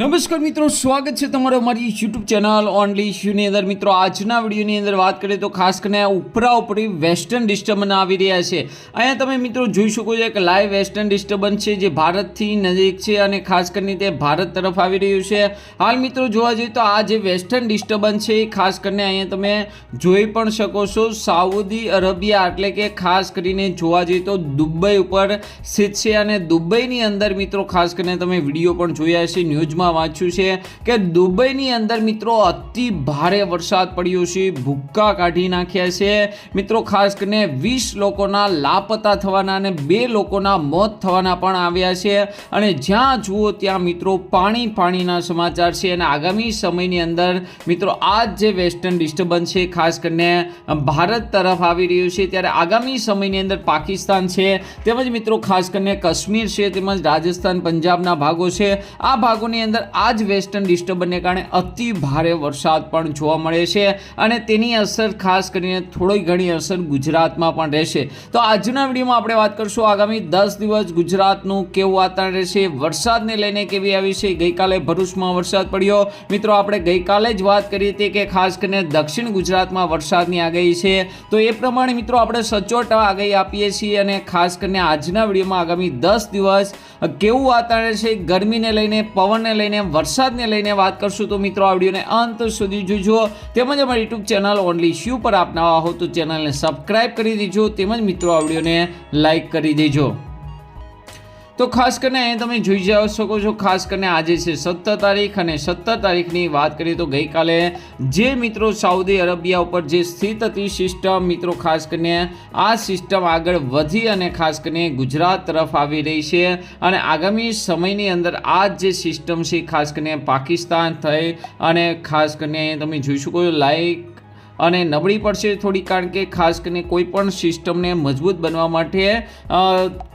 નમસ્કાર મિત્રો, સ્વાગત છે તમારો અમારી યુટ્યુબ ચેનલ ઓનલી ઇશ્યુની અંદર. મિત્રો, આજના વિડીયોની અંદર વાત કરીએ તો ખાસ કરીને ઉપરા ઉપરી વેસ્ટર્ન ડિસ્ટર્બન્સ આવી રહ્યા છે. અહીંયા તમે મિત્રો જોઈ શકો છો કે લાઈવ વેસ્ટર્ન ડિસ્ટર્બન્સ છે જે ભારતથી નજીક છે અને ખાસ કરીને તે ભારત તરફ આવી રહ્યું છે. હાલ મિત્રો જોવા જઈએ તો આ જે વેસ્ટર્ન ડિસ્ટર્બન્સ છે એ ખાસ કરીને અહીંયા તમે જોઈ પણ શકો છો. સાઉદી અરેબિયા એટલે કે ખાસ કરીને જોવા જઈએ તો દુબઈ ઉપર સ્થિત છે અને દુબઈની અંદર મિત્રો ખાસ કરીને તમે વીડિયો પણ જોયા છે ન્યૂઝમાં વાંચ્યું છે કે દુબઈની અંદર મિત્રો અતિ ભારે વરસાદ પડ્યો છે, ભૂક્કા કાઢી નાખ્યા છે. મિત્રો, ખાસ કરીને વીસ લોકોના લાપતા થવાના અને બે લોકોના મોત થવાના પણ આવ્યા છે. અને જ્યાં જુઓ ત્યાં મિત્રો પાણી પાણીના સમાચાર છે અને આગામી સમયની અંદર મિત્રો આ જે વેસ્ટર્ન ડિસ્ટર્બન્સ છે, ખાસ કરીને ભારત તરફ આવી રહ્યું છે, ત્યારે આગામી સમયની અંદર પાકિસ્તાન છે, તેમજ મિત્રો ખાસ કરીને કાશ્મીર છે, તેમજ રાજસ્થાન, પંજાબના ભાગો છે. આ ભાગોની અંદર આ જ વેસ્ટર્ન ડિસ્ટર્બન્સને કારણે અતિ ભારે વરસાદ પણ જોવા મળે છે અને તેની અસર ખાસ કરીને થોડી ઘણી અસર ગુજરાતમાં પણ રહેશે. તો આજના વિડીયોમાં આપણે વાત કરશું આગામી દસ દિવસ ગુજરાતનું કેવું વાતાવરણ રહેશે, વરસાદને લઈને કેવી આવી છે, ગઈકાલે ભરૂચમાં વરસાદ પડ્યો. મિત્રો, આપણે ગઈકાલે જ વાત કરી હતી કે ખાસ કરીને દક્ષિણ ગુજરાતમાં વરસાદની આગાહી છે. તો એ પ્રમાણે મિત્રો, આપણે સચોટ આગાહી આપીએ છીએ અને ખાસ કરીને આજના વિડીયોમાં આગામી દસ દિવસ કેવું વાતાવરણ છે ગરમીને લઈને, પવનને લઈને વરસાદને લઈને વાત કરશું. તો મિત્રો, આ વિડીયોને અંત સુધી જોજો. તેમજ અમારી યુટ્યુબ ચેનલ ઓનલી શ્યુ પર આપ નવા હો તો ચેનલને સબસ્ક્રાઈબ કરી દેજો. તેમજ મિત્રો, આ વિડીયોને લાઈક કરી દેજો. તો ખાસ કરીને અહીંયા તમે જોઈ જાઓ શકો છો, ખાસ કરીને આજે છે સત્તર તારીખ અને સત્તર તારીખની વાત કરીએ તો ગઈકાલે જે મિત્રો સાઉદી અરેબિયા ઉપર જે સ્થિત હતી સિસ્ટમ, મિત્રો ખાસ કરીને આ સિસ્ટમ આગળ વધી અને ખાસ કરીને ગુજરાત તરફ આવી રહી છે અને આગામી સમયની અંદર આ જે સિસ્ટમ છે ખાસ કરીને પાકિસ્તાન થઈ અને ખાસ કરીને તમે જોઈ શકો છો લાઈક અને નબળી પડશે થોડી, કારણ કે ખાસ કરીને કોઈ પણ સિસ્ટમને મજબૂત બનવા માટે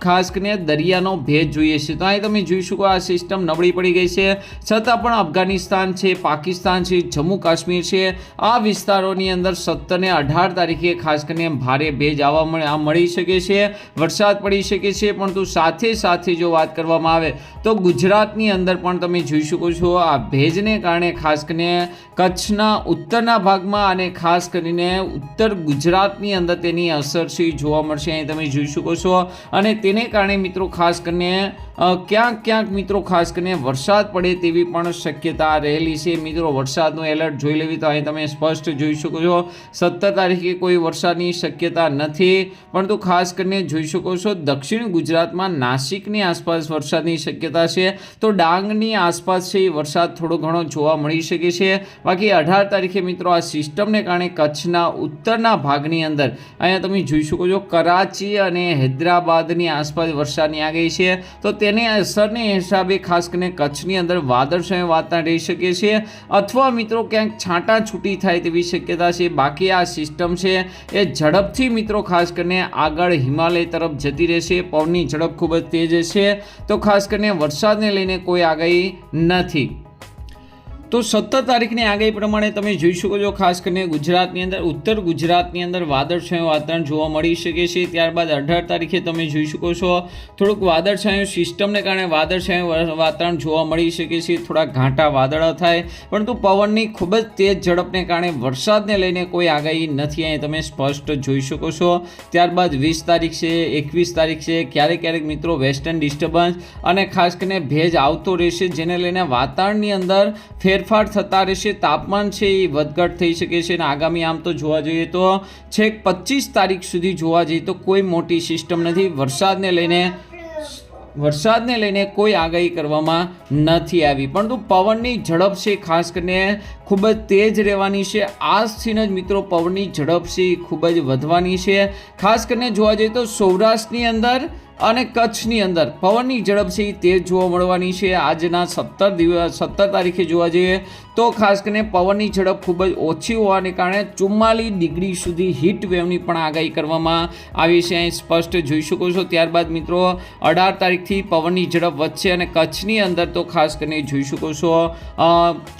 ખાસ કરીને દરિયાનો ભેજ જોઈએ છે. તો અહીં તમે જોઈ શકો આ સિસ્ટમ નબળી પડી ગઈ છે. છતાં પણ અફઘાનિસ્તાન છે, પાકિસ્તાન છે, જમ્મુ કાશ્મીર છે, આ વિસ્તારોની અંદર સત્તર ને અઢાર તારીખે ખાસ કરીને ભારે ભેજ આવવા મળે, આ મળી શકે છે. વરસાદ પડી શકે છે, પરંતુ સાથે સાથે જો વાત કરવામાં આવે, તો ગુજરાતની અંદર પણ તમે જોઈ શકો છો, આ ભેજને કારણે ખાસ કરીને કચ્છના ઉત્તરના ભાગમાં અને ખાસ કરીને ઉત્તર ગુજરાતની અંદર તેની અસર છે જોવા મળશે. અહીં તમે જોઈ શકો છો. અને તેને કારણે મિત્રો ખાસ કરીને ક્યાંક ક્યાંક મિત્રો ખાસ કરીને વરસાદ પડે તેવી પણ શક્યતા રહેલી છે. મિત્રો, વરસાદનું એલર્ટ જોઈ લેવી તો અહીં તમે સ્પષ્ટ જોઈ શકો છો. સત્તર તારીખે કોઈ વરસાદની શક્યતા નથી. પરંતુ ખાસ કરીને જોઈ શકો છો, દક્ષિણ ગુજરાતમાં નાસિકની આસપાસ વરસાદની શક્યતા છે. તો ડાંગની આસપાસ છે વરસાદ થોડો ઘણો જોવા મળી શકે છે. બાકી અઢાર તારીખે મિત્રો આ સિસ્ટમને કારણે કચ્છના ઉત્તરના ભાગની અંદર અહીંયા તમે જોઈ શકો છો કરાચી અને હૈદરાબાદની આસપાસ વરસાદની આગાહી છે. તો તેની અસરને હિસાબે ખાસ કરીને કચ્છની અંદર વાદળછાયું વાતાવરણ રહી શકે છે અથવા મિત્રો ક્યાંક છાંટા છૂટી થાય તેવી શક્યતા છે. બાકી આ સિસ્ટમ છે એ ઝડપથી મિત્રો ખાસ કરીને આગળ હિમાલય તરફ જતી રહેશે. પવનની ઝડપ ખૂબ જ તેજ છે. તો ખાસ કરીને વરસાદને લઈને કોઈ આગાહી નથી. તો સત્તર તારીખની આગાહી પ્રમાણે તમે જોઈ શકો છો, ખાસ કરીને ગુજરાતની અંદર, ઉત્તર ગુજરાતની અંદર વાદળછાયું વાતાવરણ જોવા મળી શકે છે. ત્યારબાદ અઢાર તારીખે તમે જોઈ શકો છો, થોડુંક વાદળછાયું સિસ્ટમને કારણે વાદળછાયું વાતાવરણ જોવા મળી શકે છે. થોડા ઘાંટા વાદળો થાય, પરંતુ પવનની ખૂબ જ તેજ ઝડપને કારણે વરસાદને લઈને કોઈ આગાહી નથી. અહીં તમે સ્પષ્ટ જોઈ શકો છો. ત્યારબાદ વીસ તારીખ છે, એકવીસ તારીખ છે, ક્યારેક ક્યારેક મિત્રો વેસ્ટર્ન ડિસ્ટર્બન્સ અને ખાસ કરીને ભેજ આવતો રહેશે, જેને લઈને વાતાવરણની અંદર ફેરફાર થતા રહેશે, તાપમાન છે એ વધઘટ થઈ શકે છે અને આગામી આમ તો જોવા જઈએ તો છેક પચીસ તારીખ સુધી જોવા જઈએ તો કોઈ મોટી સિસ્ટમ નથી. વરસાદને લઈને વરસાદને લઈને કોઈ આગાહી કરવામાં નથી આવી. પરંતુ પવનની ઝડપ છે, ખાસ કરીને ખૂબ જ તેજ રહેવાની છે. આજથી જ મિત્રો પવનની ઝડપ છે ખૂબ જ વધવાની છે. ખાસ કરીને જોવા જઈએ તો સૌરાષ્ટ્રની અંદર અને કચ્છની અંદર પવનની ઝડપ છે તેજ જોવા મળવાની છે. આજના સત્તર દિવસ, સત્તર તારીખે જોવા જઈએ તો ખાસ કરીને પવનની ઝડપ ખૂબ જ ઓછી હોવાને કારણે ચુમ્માલીસ ડિગ્રી સુધી હીટ વેવની પણ આગાહી કરવામાં આવી છે. અહીં સ્પષ્ટ જોઈ શકો છો. ત્યારબાદ મિત્રો, અઢાર તારીખથી પવનની ઝડપ વધશે અને કચ્છની અંદર તો ખાસ કરીને જોઈ શકો છો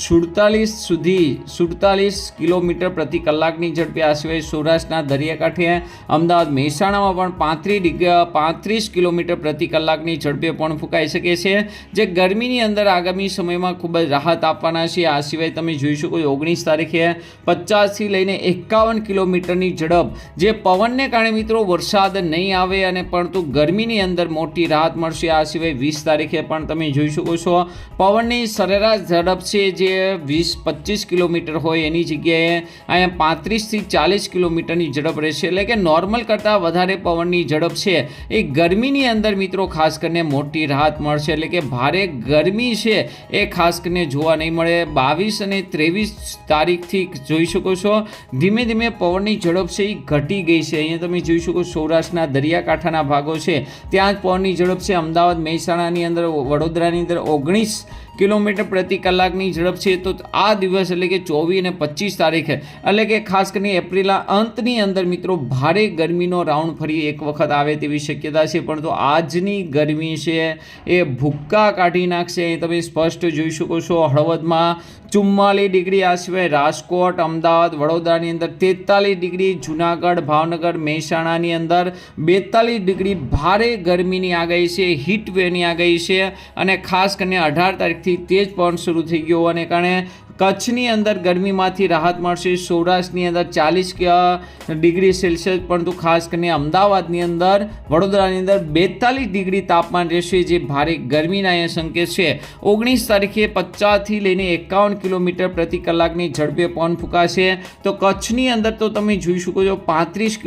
સુડતાલીસ સુધી, સુડતાલીસ કિલોમીટર પ્રતિ કલાકની ઝડપે આ સિવાય સૌરાષ્ટ્રના દરિયાકાંઠે, અમદાવાદ, મહેસાણામાં પણ પાંત્રીસ ડિગ્રી, પાંત્રીસ પચીસ કિલોમીટર પ્રતિ કલાકની ઝડપે પણ ફૂંકાઈ શકે છે, જે ગરમીની અંદર આગામી સમયમાં ખૂબ જ રાહત આપવાના છે. આ સિવાય તમે જોઈ શકો ઓગણીસ તારીખે પચાસથી લઈને એકાવન કિલોમીટરની ઝડપ, જે પવનને કારણે મિત્રો વરસાદ નહીં આવે અને પરંતુ ગરમીની અંદર મોટી રાહત મળશે. આ સિવાય વીસ તારીખે પણ તમે જોઈ શકો છો, પવનની સરેરાશ ઝડપ છે જે વીસ પચીસ કિલોમીટર હોય એની જગ્યાએ અહીંયા પાંત્રીસથી ચાલીસ કિલોમીટરની ઝડપ રહેશે. એટલે કે નોર્મલ કરતાં વધારે પવનની ઝડપ છે. એ ગરમીની અંદર મિત્રો ખાસ કરીને મોટી રાહત મળશે એટલે કે ભારે ગરમી છે એ ખાસ કરીને જોવા નહીં મળે. બાવીસ અને ત્રેવીસ તારીખથી જોઈ શકો છો, ધીમે ધીમે પવનની ઝડપ છે એ ઘટી ગઈ છે. અહીંયા તમે જોઈ શકો સૌરાષ્ટ્રના દરિયાકાંઠાના ભાગો છે, ત્યાં જ પવનની ઝડપ છે. અમદાવાદ, મહેસાણાની અંદર, વડોદરાની અંદર ઓગણીસ કિલોમીટર પ્રતિ કલાકની ઝડપ છે. તો આ દિવસ એટલે કે ચોવીસ અને પચીસ તારીખે એટલે કે ખાસ કરીને એપ્રિલના અંતની અંદર મિત્રો ભારે ગરમીનો રાઉન્ડ ફરી એક વખત આવે તેવી શક્યતા છે. પરંતુ આજની ગરમી છે એ ભૂક્કા કાઢી નાખશે. એ તમે સ્પષ્ટ જોઈ શકો છો હળવદમાં ચુમ્માલીસ ડિગ્રી આ સિવાય રાજકોટ, અમદાવાદ, વડોદરાની અંદર તેતાલીસ ડિગ્રી, જુનાગઢ, ભાવનગર, મહેસાણાની અંદર બેતાલીસ ડિગ્રી ભારે ગરમીની આગાહી છે હીટ વેવની આગાહી છે અને ખાસ કરીને અઢાર તારીખથી તેજ પવન શરૂ થઈ ગયો હોવાને કારણે કચ્છની અંદર ગરમીમાંથી રાહત મળશે. સૌરાષ્ટ્રની અંદર ચાલીસ ડિગ્રી સેલ્સિયસ, પરંતુ ખાસ કરીને અમદાવાદની અંદર, વડોદરાની અંદર બેતાલીસ ડિગ્રી તાપમાન રહેશે, જે ભારે ગરમીના અહીંયા સંકેત છે. ઓગણીસ તારીખે પચાસથી લઈને એકાવન કિલોમીટર પ્રતિ કલાકની ઝડપે પવન ફૂંકાશે. તો કચ્છની અંદર તો તમે જોઈ શકો છો, પાંત્રીસ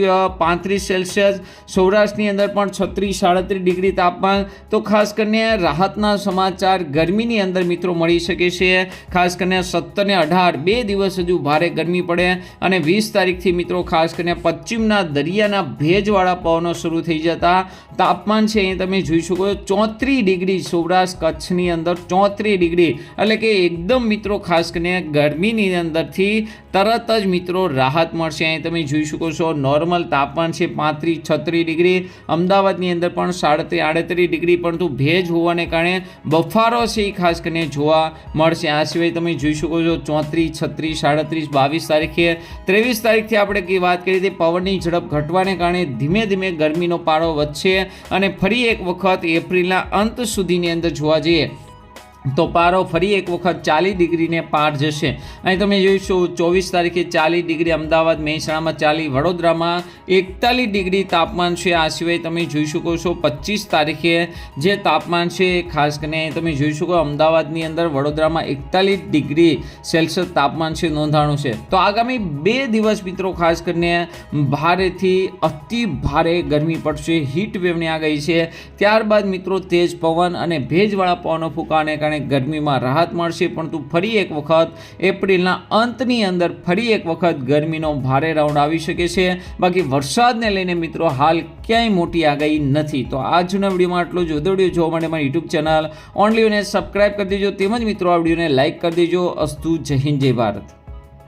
પાંત્રીસ સેલ્સિયસ, સૌરાષ્ટ્રની અંદર પણ છત્રીસ, સાડત્રીસ ડિગ્રી તાપમાન. તો ખાસ કરીને રાહતના સમાચાર ગરમીની અંદર મિત્રો મળી શકે છે. ખાસ કરીને સત્તર ને અઢાર, બે દિવસ હજુ ભારે ગરમી પડે અને વીસ તારીખથી મિત્રો ખાસ કરીને પશ્ચિમના દરિયાના ભેજવાળા પવનો શરૂ થઈ જતા તાપમાન છે અહીં તમે જોઈ શકો છો. ચોત્રીસ ડિગ્રી સૌરાષ્ટ્ર કચ્છની અંદર ચોત્રીસ ડિગ્રી એટલે કે એકદમ મિત્રો ખાસ કરીને ગરમીની અંદરથી તરત જ મિત્રો રાહત મળશે. અહીં તમે જોઈ શકો છો નોર્મલ તાપમાન છે પાંત્રીસ, છત્રીસ ડિગ્રી. અમદાવાદની અંદર પણ સાડત્રીસ, આડત્રીસ ડિગ્રી પરંતુ ભેજ હોવાને કારણે બફારો છે એ ખાસ કરીને જોવા મળશે. આ સિવાય તમે જોઈ શકો છો ચોત્રીસ, છત્રીસ, સાડત્રીસ, બાવીસ તારીખે. ત્રેવીસ તારીખથી આપણે કઈ વાત કરી હતી પવનની ઝડપ ઘટવાને કારણે ધીમે ધીમે ગરમીનો પારો વધશે અને ફરી એક વખત એપ્રિલના અંત સુધીની અંદર જોવા જઈએ. તો પારો ફરી એક વખત ચાલીસ ડિગ્રીને પાર જશે. અહીં તમે જોઈશો, ચોવીસ તારીખે ચાલીસ ડિગ્રી અમદાવાદ, મહેસાણામાં ચાલી વડોદરામાં એકતાલીસ ડિગ્રી તાપમાન છે. આ સિવાય તમે જોઈ શકો છો, પચીસ તારીખે જે તાપમાન છે, ખાસ કરીને તમે જોઈ શકો અમદાવાદની અંદર વડોદરામાં એકતાલીસ ડિગ્રી સેલ્સિયસ તાપમાન છે, નોંધાણું છે. તો આગામી બે દિવસ મિત્રો, ખાસ કરીને ભારેથી અતિ ભારે ગરમી પડશે હીટ વેવની આગાહી છે. ત્યારબાદ મિત્રો, તેજ પવન અને ભેજવાળા પવનો ફૂંકાને કારણે ગરમીમાં રાહત મળશે, પરંતુ ફરી એક વખત એપ્રિલના અંતની અંદર ફરી એક વખત ગરમીનો ભારે રાઉન્ડ આવી શકે છે. બાકી વરસાદને લઈને મિત્રો હાલ ક્યાંય મોટી આગાહી નથી. તો આજના વિડીયોમાં આટલો જ. વધુ વીડિયો જોવા માટે મારી યુટ્યુબ ચેનલ ઓનલી સબસ્ક્રાઈબ કરી દેજો. તેમજ મિત્રો આ વિડીયોને લાઇક કરી દેજો. અસ્તુ જય હિન્દ, જય ભારત.